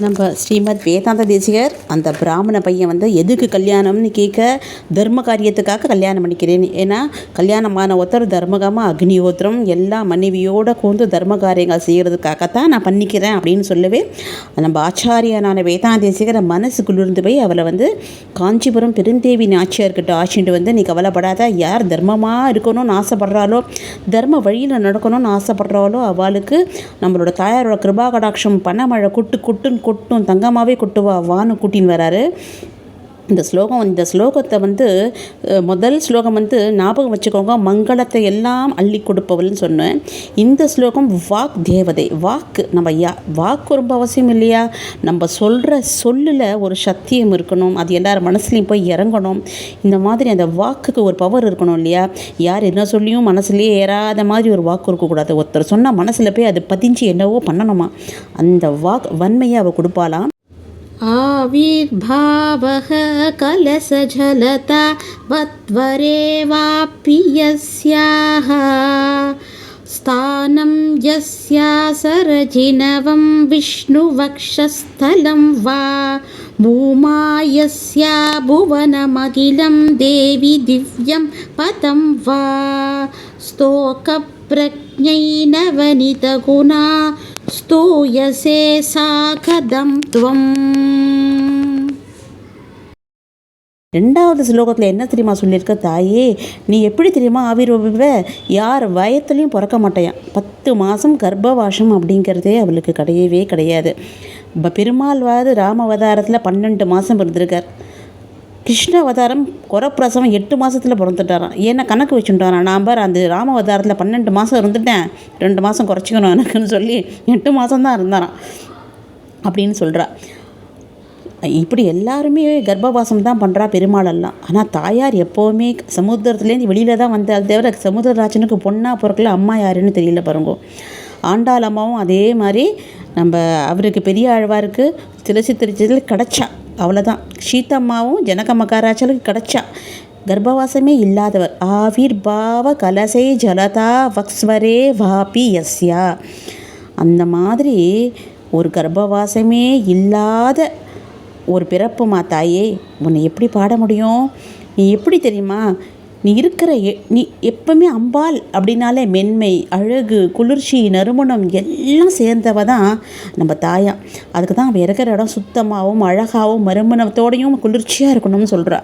நம்ம ஸ்ரீமத் வேதாந்த தேசிகர் அந்த பிராமண பையன் வந்து எதுக்கு கல்யாணம்னு கேட்க தர்ம காரியத்துக்காக கல்யாணம் பண்ணிக்கிறேன். ஏன்னா கல்யாணமான ஒருத்தர் தர்மகமாக அக்னிஹோத்திரம் எல்லா மனைவியோட கூர்ந்து தர்ம காரியங்கள் செய்கிறதுக்காகத்தான் நான் பண்ணிக்கிறேன் அப்படின்னு சொல்லவே நம்ம ஆச்சாரியனான வேதாந்த தேசிகரை மனசு குளிர்ந்து போய் அவளை வந்து காஞ்சிபுரம் பெருந்தேவி நாச்சியார்கிட்ட ஆச்சிட்டு வந்து நீ கவலைப்படாத யார் தர்மமாக இருக்கணும்னு ஆசைப்படுறாளோ தர்ம வழியில் நடக்கணும்னு ஆசைப்படுறாளோ அவளுக்கு நம்மளோட தாயாரோட கிருபா கடாட்சம் பணமழை குட்டு குட்டுன்னு கொட்டும் தங்கம்மாவே கொட்டுவா வான்னு கூட்டின்னு வராரு. இந்த ஸ்லோகம் இந்த ஸ்லோகத்தை வந்து முதல் ஸ்லோகம் வந்து ஞாபகம் வச்சுக்கோங்க. மங்களத்தை எல்லாம் அள்ளி கொடுப்பவள்னு சொன்னேன். இந்த ஸ்லோகம் வாக் தேவதை. வாக்கு நம்ம யா வாக்கு ரொம்ப அவசியம் இல்லையா? நம்ம சொல்கிற சொல்லில் ஒரு சத்தியம் இருக்கணும். அது எல்லார் மனசுலையும் போய் இறங்கணும். இந்த மாதிரி அந்த வாக்குக்கு ஒரு பவர் இருக்கணும் இல்லையா? யார் என்ன சொல்லியும் மனசுலேயே ஏறாத மாதிரி ஒரு வாக்கு இருக்கக்கூடாது. ஒருத்தர் சொன்னால் மனசில் போய் அது பதிஞ்சு என்னவோ பண்ணணுமா? அந்த வாக் வன்மையை அவள் கொடுப்பாளாம். आविर्भावः कलसझलता वत्वरे वापि यस्याः स्थानं यस्या सरजिनवं विष्णुवक्षस्थलं वा। भूमा यस्या भुवनमखिलं देवि दिव्यं पदं वा। स्तोकप्रज्ञैनवनितगुणा स्तूयसे सा कथं त्वम् ரெண்டாவது ஸ்லோகத்தில் என்ன தெரியுமா சொல்லியிருக்க தாயே நீ எப்படி தெரியுமா ஆவிர்வபிவ யார் வயத்துலையும் பிறக்க மாட்டேயான் பத்து மாதம் கர்ப்பவாசம் அப்படிங்கிறதே அவளுக்கு கிடையவே கிடையாது இப்போ பெருமாள்வாது ராம அவதாரத்தில் பன்னெண்டு மாதம் இருந்திருக்கார் கிருஷ்ண அவதாரம் குறப்பிரசவம் எட்டு மாதத்தில் பிறந்துட்டாராம். ஏன்னா கணக்கு வச்சுட்டாரான் நான் பார் அந்த ராம அவதாரத்தில் பன்னெண்டு மாதம் இருந்துட்டேன். ரெண்டு மாதம் குறைச்சிக்கணும் எனக்குன்னு சொல்லி எட்டு மாதம் தான் இருந்தாராம் அப்படின்னு சொல்கிறா இப்படி எல்லாருமே கர்ப்பவாசம் தான் பண்ணுறா பெருமாளெல்லாம் ஆனால் தாயார் எப்போவுமே சமுத்திரத்துலேருந்து வெளியில் தான் வந்தால் தவிர சமுத்திரராஜனுக்கு பொண்ணாக பிறக்கல அம்மா யாருன்னு தெரியல பாருங்க. ஆண்டாள் அம்மாவும் அதே மாதிரி நம்ம அவருக்கு பெரிய ஆழ்வாருக்கு திருச்சி திருச்சியில் கிடச்சா அவ்வளோதான் சீத்தம்மாவும் ஜனக மகாராஜலுக்கு கிடச்சா கர்ப்பவாசமே இல்லாதவர். ஆவிர் பாவ கலசை ஜலதா வக்ஸ்வரே வாபி யஸ்யா. அந்த மாதிரி ஒரு கர்ப்பவாசமே இல்லாத ஒரு பிறப்புமா தாயே? உன்னை எப்படி பாட முடியும்? நீ எப்படி தெரியுமா? நீ இருக்கிற எ- நீ எப்பவுமே அம்பாள் அப்படின்னாலே மென்மை அழகு குளிர்ச்சி நறுமணம் எல்லாம் சேர்ந்தவ தான் நம்ம தாயா. அதுக்கு தான் அவள் இருக்கிற இடம் சுத்தமாகவும் அழகாகவும் மறுமணத்தோடையும் குளிர்ச்சியாக இருக்கணும்னு சொல்கிறா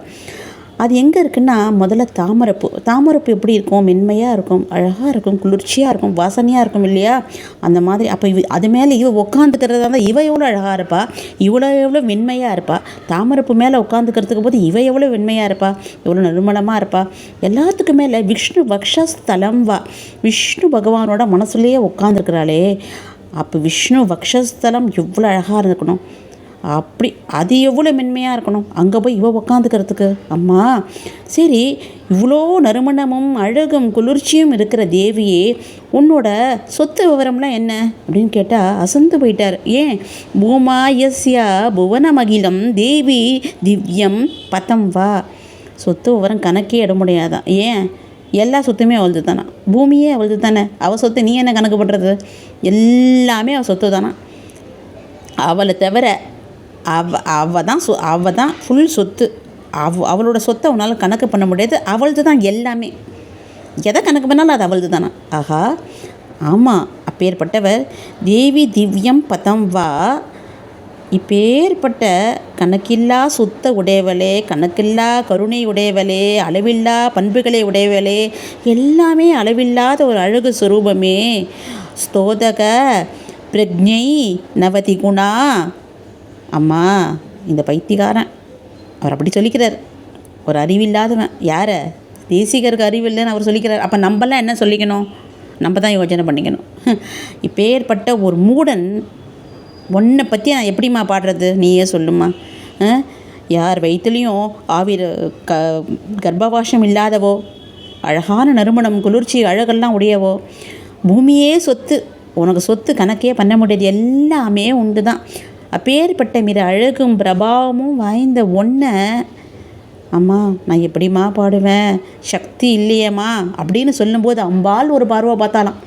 அது எங்கே இருக்குன்னா முதல்ல தாமரைப்பூ. தாமரைப்பூ எப்படி இருக்கும்? மென்மையாக இருக்கும் அழகாக இருக்கும் குளிர்ச்சியாக இருக்கும் வாசனையாக இருக்கும் இல்லையா? அந்த மாதிரி. அப்போ இவ அது மேலே இவ உட்காந்துக்கிறதா இருந்தால் இவ எவ்வளோ அழகாக இருப்பா? இவ்வளோ எவ்வளோ வெண்மையாக இருப்பா? தாமரைப்பூ மேலே உட்காந்துக்கிறதுக்கு போது இவ எவ்வளோ வெண்மையாக இருப்பா? எவ்வளோ நிர்மலமாக இருப்பா? எல்லாத்துக்கும் மேலே விஷ்ணு வக்ஷஸ்தலம் வா விஷ்ணு பகவானோட மனசுலேயே உட்காந்துருக்கிறாளே அப்போ விஷ்ணு வக்ஷஸ்தலம் எவ்வளோ அழகாக இருக்கணும் அப்படி அது எவ்வளோ மென்மையாக இருக்கணும்? அங்கே போய் இவ உக்காந்துக்கிறதுக்கு. அம்மா சரி இவ்வளோ நறுமணமும் அழகும் குளிர்ச்சியும் இருக்கிற தேவியே உன்னோட சொத்து விவரம்லாம் என்ன? அப்படின்னு கேட்டால் அசந்து போயிட்டார். ஏன்? பூமாயஸ்யா புவனமகிலம் தேவி திவ்யம் பதம் வா. சொத்து விவரம் கணக்கே இட முடியாதான். ஏன்? எல்லா சொத்துமே அவளது தானா பூமியே அவளது தானே அவள் சொத்து நீ என்ன கணக்கு பண்ணுறது எல்லாமே அவள் சொத்து தானா அவளை தவிர அவ அவ தான் சொ அவ தான் ஃபுல் சொத்து. அவ அவளோட சொத்தை அவனால் கணக்கு பண்ண முடியாது. அவளது தான் எல்லாமே. எதை கணக்கு பண்ணாலும் அது அவளது தானா ஆஹா. ஆமாம் அப்பேற்பட்டவர் தேவி திவ்யம் பதம் வா இப்பேற்பட்ட கணக்கில்லா சுத்த உடையவளே கணக்கில்லா கருணை உடையவளே அளவில்லா பண்புகளை உடையவளே எல்லாமே அளவில்லாத ஒரு அழகு சுரூபமே. ஸ்தோதக பிரஜை நவதி குணா அம்மா இந்த பைத்தியக்காரன். அவர் அப்படி சொல்லிக்கிறார். ஒரு அறிவில்லாதவன். யாரை? தேசிகருக்கு அறிவு இல்லைன்னு அவர் சொல்லிக்கிறார். அப்போ நம்மலாம் என்ன சொல்லிக்கணும்? நம்ம தான் யோசனை பண்ணிக்கணும். இப்பேற்பட்ட ஒரு மூடன் உன்னை பற்றி நான் எப்படிம்மா பாடுறது? நீயே சொல்லுமா யார் வயிற்றுலையும் ஆவிர க கர்ப்பவாசம் இல்லாதவோ அழகான நறுமணம் குளிர்ச்சி அழகெல்லாம் உடையவோ பூமியே சொத்து. உனக்கு சொத்து கணக்கே பண்ண முடியாது. எல்லாமே உண்டு தான் அப்பேற்பட்ட மிக அழகும் பிரபாவமும் வாய்ந்த ஒன்றை அம்மா நான் எப்படிம்மா பாடுவேன்? சக்தி இல்லையேம்மா? அப்படின்னு சொல்லும்போது அம்பாள் ஒரு பார்வை பார்த்தாலாம்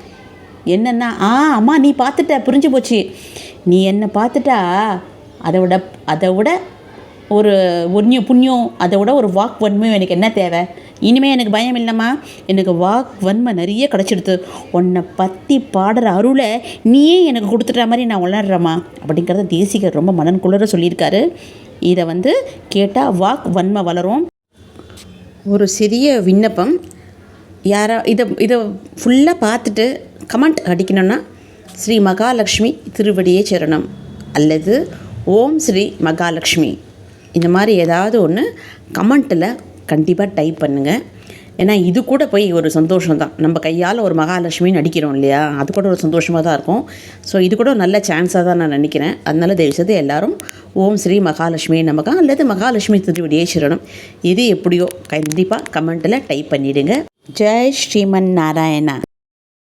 என்னென்னா ஆ அம்மா நீ பார்த்துட்ட புரிஞ்சு போச்சு. நீ என்னை பார்த்துட்டா அதை விட அதை விட ஒரு புண்ணியம் புண்ணியம் அதை விட ஒரு வாக் வன்மையும் எனக்கு என்ன தேவை? இனிமேல் எனக்கு பயம் இல்லைம்மா. எனக்கு வாக் வன்மை நிறைய கிடச்சிடுது. உன்னை பற்றி பாடுற அருளை நீயே எனக்கு கொடுத்துட்ட மாதிரி நான் உணர்றேம்மா அப்படிங்கிறத தேசிகர் ரொம்ப மனன்குளிர சொல்லியிருக்காரு. இதை வந்து கேட்டால் வாக் வன்மை வளரும். ஒரு சிறிய விண்ணப்பம். யாரா இதை இதை ஃபுல்லாக பார்த்துட்டு கமெண்ட் அடிக்கணும்னா ஸ்ரீ மகாலட்சுமி திருவடியே சரணம். அல்லது ஓம் ஸ்ரீ மகாலட்சுமி. இந்த மாதிரி ஏதாவது ஒன்று கமெண்ட்டில் கண்டிப்பாக டைப் பண்ணுங்கள் ஏன்னா இது கூட போய் ஒரு சந்தோஷம் தான் நம்ம கையால் ஒரு மகாலட்சுமின்னு நடிக்கிறோம் இல்லையா? அது கூட ஒரு சந்தோஷமாக தான் இருக்கும். ஸோ இது கூட நல்ல சான்ஸாக தான் நான் நினைக்கிறேன். அதனால தயவுசெய்து எல்லாரும் ஓம் ஸ்ரீ மகாலட்சுமி நமக்கா அல்லது மகாலட்சுமி திருவடியே சரணம். இது எப்படியோ கண்டிப்பாக கமெண்ட்டில் டைப் பண்ணிவிடுங்க ஜெய் ஸ்ரீமன் நாராயணா.